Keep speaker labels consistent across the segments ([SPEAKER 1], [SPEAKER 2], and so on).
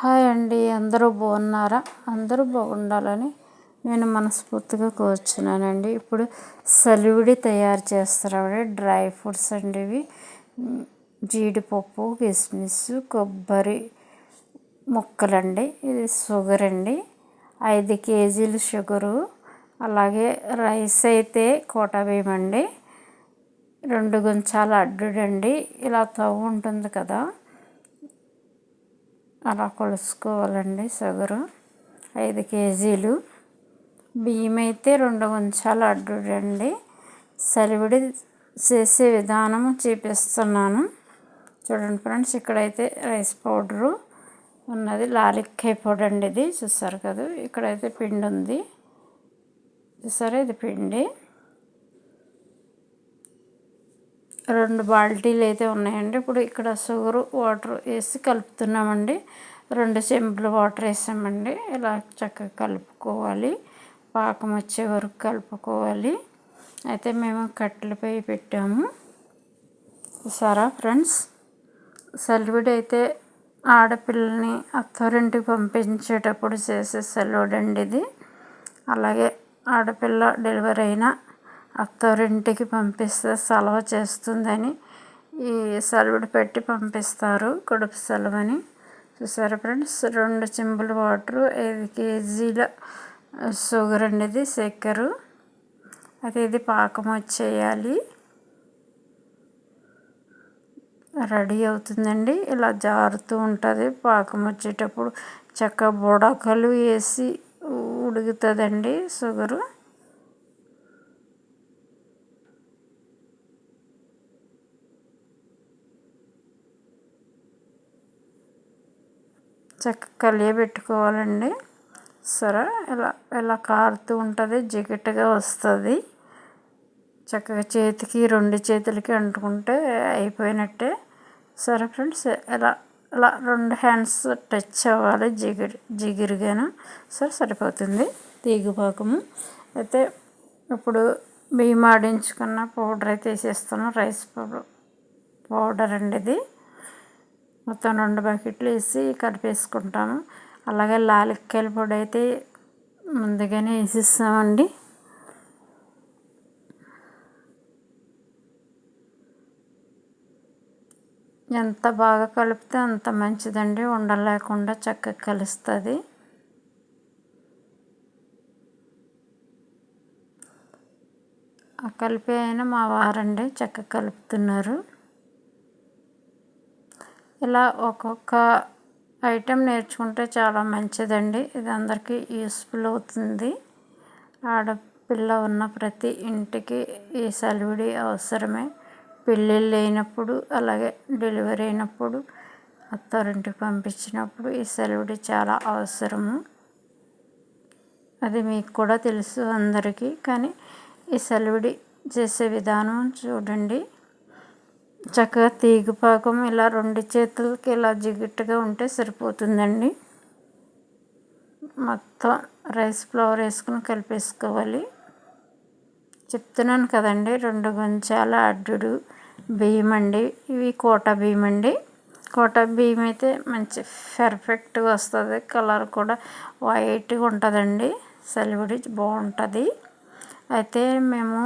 [SPEAKER 1] Hi అండి అందరూ బాగున్నారా? అందరూ బాగుండాలని నేను మనస్ఫూర్తిగా కోరుచున్నానండి. ఇప్పుడు సలివిడి తయారు చేస్తారండి డ్రై ఫ్రూట్స్ అండి ఇవి. జీడిపప్పు కిస్మిస్ కొబ్బరి ముక్కలండి. ఇది షుగర్ అండి. ఐదు కేజీలు షుగరు. అలాగే రైస్ అయితే కోట వేయమండి రెండు గుంచాల అడ్డుడండి. ఇలా తవ్వు ఉంటుంది కదా. అలా కొలుసుకోవాలండి షుగరు ఐదు కేజీలు. బియ్యం అయితే రెండు ఉంచాలు అడ్డుడండి. సలివిడి చేసే విధానం చూపిస్తున్నాను. చూడండి ఫ్రెండ్స్ ఇక్కడైతే రైస్ పౌడరు ఉన్నది. లాలిక్కాయ పౌడర్ అండి ఇది. చూస్తారు కదా ఇక్కడైతే పిండి ఉంది చూసారా ఇది పిండి. రెండు బాల్టీలు అయితే ఉన్నాయండి. ఇప్పుడు ఇక్కడ షుగర్ వాటర్ వేసి కలుపుతున్నామండి. రెండు చెంబులు వాటర్ వేసామండి. ఇలా చక్కగా కలుపుకోవాలి. పాకం వచ్చే వరకు కలుపుకోవాలి. అయితే మేము కట్టెలపై పెట్టాము. సరా ఫ్రెండ్స్? సెలవుడు అయితే ఆడపిల్లని అత్తారింటికి పంపించేటప్పుడు చేసే సెలవుడండి ఇది. అలాగే ఆడపిల్ల డెలివరీ అయినా అత్తారింటికి పంపిస్తే సెలవ చేస్తుందని ఈ సెలవుడు పెట్టి పంపిస్తారు కడుపు సెలవని. చూసారా ఫ్రెండ్స్? రెండు చెంబుల వాటరు ఐదు కేజీల షుగర్ అండి ఇది చక్కెర. అది ఇది పాకం వచ్చేయాలి. రెడీ అవుతుందండి. ఇలా జారుతూ ఉంటుంది. పాకం వచ్చేటప్పుడు చక్క బుడకలు వేసి ఉడుకుతుందండి షుగరు. చక్కగా కలియబెట్టుకోవాలండి సరే ఇలా ఇలా కారుతూ ఉంటుంది జిగటగా వస్తుంది. చక్కగా చేతికి రెండు చేతులకి అంటుకుంటే అయిపోయినట్టే. సరే ఫ్రెండ్స్ ఇలా ఇలా రెండు హ్యాండ్స్ టచ్ అవ్వాలి జిగిరి జిగిరిగాను. సరే సరిపోతుంది. తీగుపాకము అయితే ఇప్పుడు బియ్యం ఆడించుకున్న పౌడర్ అయితే వేసేస్తాను రైస్ పౌడర్ పౌడర్ అండి ఇది. మొత్తం రెండు బకెట్లు వేసి కలిపేసుకుంటాము అలాగే లాలిక్కాయల పొడి అయితే ముందుగానే వేసిస్తామండి. ఎంత బాగా కలిపితే అంత మంచిదండి. ఉండలేకుండా చక్కగా కలుస్తుంది. ఆ కలిపి అయినా మా వారండి చక్కగా కలుపుతున్నారు. ఇలా ఒక్కొక్క ఐటెం నేర్చుకుంటే చాలా మంచిదండి. ఇది అందరికీ యూస్ఫుల్ అవుతుంది. ఆడపిల్ల ఉన్న ప్రతి ఇంటికి ఈ సలివిడి అవసరమే. పెళ్ళిళ్ళు అయినప్పుడు అలాగే డెలివరీ అయినప్పుడు అత్తారింటికి పంపించినప్పుడు ఈ సెలవుడి చాలా అవసరము. అది మీకు కూడా తెలుసు అందరికీ. కానీ ఈ సెలవుడి చేసే విధానం చూడండి. చక్కగా తీగపాకం ఇలా రెండు చేతులకి ఇలా జిగుట్టుగా ఉంటే సరిపోతుందండి. మొత్తం రైస్ ఫ్లవర్ వేసుకుని కలిపేసుకోవాలి. చెప్తున్నాను కదండి రెండు గుంచాల అడ్డుడు బియ్యం అండి. ఇవి కోట బియ్యం అండి. కోట బియ్యం అయితే మంచి పర్ఫెక్ట్గా వస్తుంది. కలర్ కూడా వైట్గా ఉంటుందండి. సలివిడి బాగుంటుంది. అయితే మేము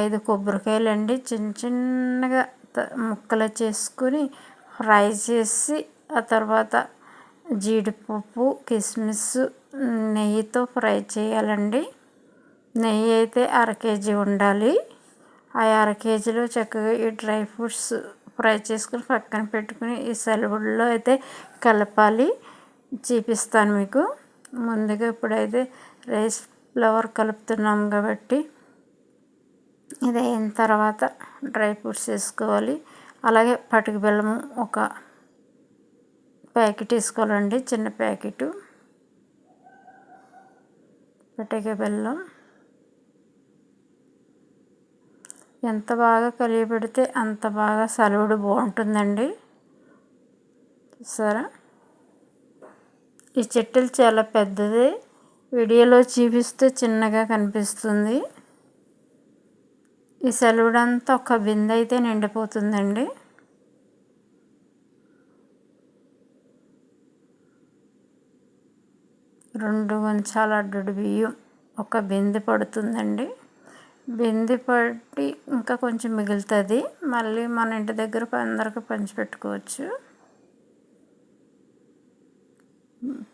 [SPEAKER 1] ఐదు కొబ్బరికాయలు అండి చిన్న చిన్నగా ముక్కలు చేసుకుని ఫ్రై చేసి ఆ తర్వాత జీడిపప్పు కిస్మిస్ నెయ్యితో ఫ్రై చేయాలండి. నెయ్యి అయితే అర కేజీ ఉండాలి. ఆ అర కేజీలో చక్కగా ఈ డ్రై ఫ్రూట్స్ ఫ్రై చేసుకుని పక్కన పెట్టుకుని ఈ సెలవుల్లో అయితే కలపాలి. చూపిస్తాను మీకు. ముందుగా ఇప్పుడైతే రైస్ ఫ్లవర్ కలుపుతున్నాం కాబట్టి ఇది అయిన తర్వాత డ్రై ఫ్రూట్స్ వేసుకోవాలి. అలాగే పటిక బెల్లము ఒక ప్యాకెట్ వేసుకోవాలండి చిన్న ప్యాకెట్. పటిక బెల్లం. ఎంత బాగా కలియబెడితే అంత బాగా సలువుడు బాగుంటుందండి. సరే ఈ చెట్టులు చాలా పెద్దది. వీడియోలో చూపిస్తే చిన్నగా కనిపిస్తుంది. ఈ సెలవుడంతా ఒక బిందె అయితే నిండిపోతుందండి. రెండు ఉంచాల అడ్డు బియ్యం ఒక బిందె పడుతుందండి. బిందె పట్టి ఇంకా కొంచెం మిగులుతుంది. మళ్ళీ మన ఇంటి దగ్గర అందరికి పంచిపెట్టుకోవచ్చు.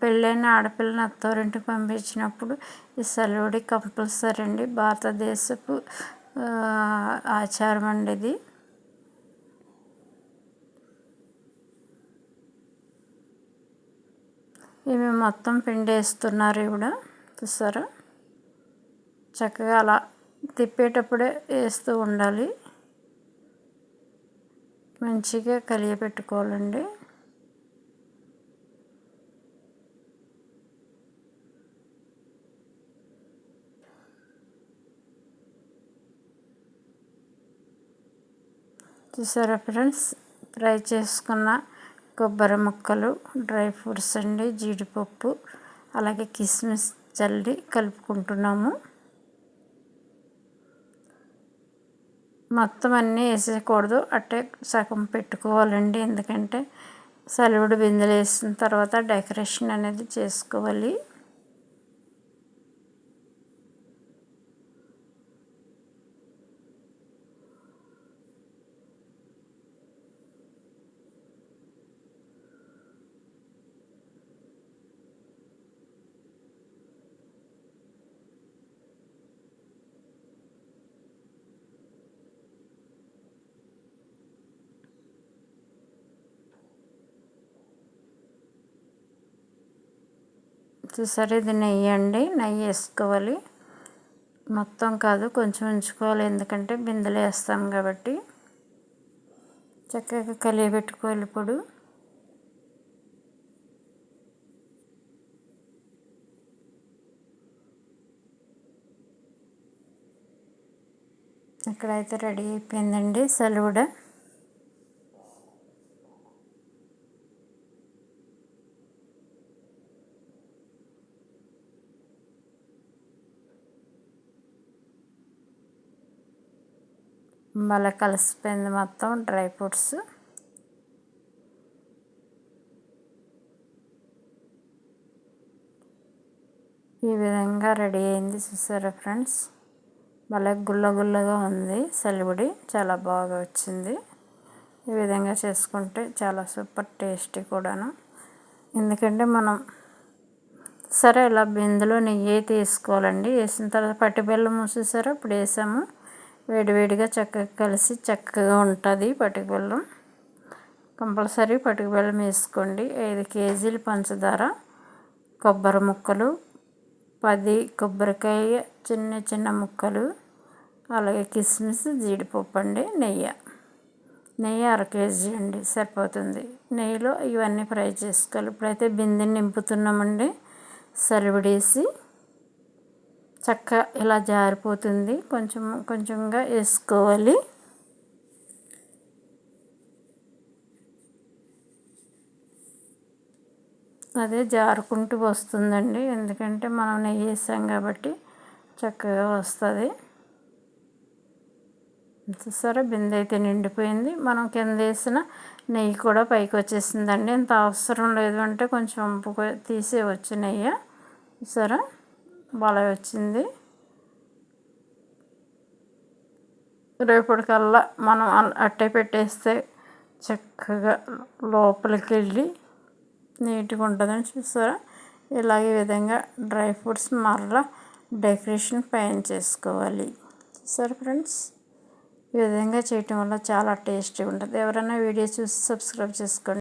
[SPEAKER 1] పెళ్ళైన ఆడపిల్లని అత్తవారింటికి పంపించినప్పుడు ఈ సెలవుడి కంపల్సరీ అండి. భారతదేశపు ఆచారం అండి ఇది. ఇవి మొత్తం పిండి వేస్తున్నారు ఇవిడ చూసారా? చక్కగా అలా తిప్పేటప్పుడే వేస్తూ ఉండాలి. మంచిగా కలియపెట్టుకోవాలండి. చూసారా ఫ్రెండ్స్ ఫ్రై చేసుకున్న కొబ్బరి ముక్కలు డ్రై ఫ్రూట్స్ అండి జీడిపప్పు అలాగే కిస్మిస్ చల్లి కలుపుకుంటున్నాము. మొత్తం అన్నీ వేసేయకూడదు అట్టే సగం పెట్టుకోవాలండి. ఎందుకంటే సలివిడి బిందెలు వేసిన తర్వాత డెకరేషన్ అనేది చేసుకోవాలి. చూసారు ఇది నెయ్యి అండి నెయ్యి వేసుకోవాలి. మొత్తం కాదు కొంచెం ఉంచుకోవాలి. ఎందుకంటే బిందెలు వేస్తాం కాబట్టి. చక్కగా కలియబెట్టుకోవాలి ఇప్పుడు ఇక్కడైతే రెడీ అయిపోయిందండి సలువుడ మళ్ళీ కలిసిపోయింది మొత్తం డ్రై ఫ్రూట్స్. ఈ విధంగా రెడీ అయింది చూసారా ఫ్రెండ్స్? భలే గుల్ల గుల్లగా ఉంది. సెలవుడి చాలా బాగా వచ్చింది. ఈ విధంగా చేసుకుంటే చాలా సూపర్ టేస్టీ కూడాను. ఎందుకంటే మనం సరే ఇలా బిందులో నెయ్యి తీసుకోవాలండి. వేసిన తర్వాత పట్టి బెల్లం మూసేసారా? ఇప్పుడు వేసాము. వేడివేడిగా చక్కగా కలిసి చక్కగా ఉంటుంది పటిక బెల్లం కంపల్సరీ పటిక బెల్లం వేసుకోండి. ఐదు కేజీలు పంచదార కొబ్బరి ముక్కలు పది కొబ్బరికాయ చిన్న చిన్న ముక్కలు అలాగే కిస్మిస్ జీడిపప్పు అండి నెయ్యి. నెయ్యి అర కేజీ అండి సరిపోతుంది. నెయ్యిలో ఇవన్నీ ఫ్రై చేసుకోవాలి. ఇప్పుడైతే బిందెని నింపుతున్నామండి. సరిపడేసి చక్క ఇలా జారిపోతుంది. కొంచెం కొంచెంగా వేసుకోవాలి. అదే జారుకుంటూ వస్తుందండి. ఎందుకంటే మనం నెయ్యి వేసాం కాబట్టి చక్కగా వస్తుంది. చూసారా? బిందె అయితే నిండిపోయింది. మనం కింద వేసిన నెయ్యి కూడా పైకి వచ్చేసిందండి. ఇంత అవసరం లేదు అంటే కొంచెం తీసేవచ్చు నెయ్యి. చూసారా? బాగా వచ్చింది. రేపటికల్లా మనం అట్టే పెట్టేస్తే చక్కగా లోపలికి వెళ్ళి నీట్గా ఉంటుందని చూసారా? ఇలాగే విధంగా డ్రై ఫ్రూట్స్ మరలా డెకరేషన్ పైన చేసుకోవాలి. సరే ఫ్రెండ్స్? ఈ విధంగా చేయటం వల్ల చాలా టేస్టీగా ఉంటుంది ఎవరైనా వీడియో చూసి సబ్స్క్రైబ్ చేసుకోండి.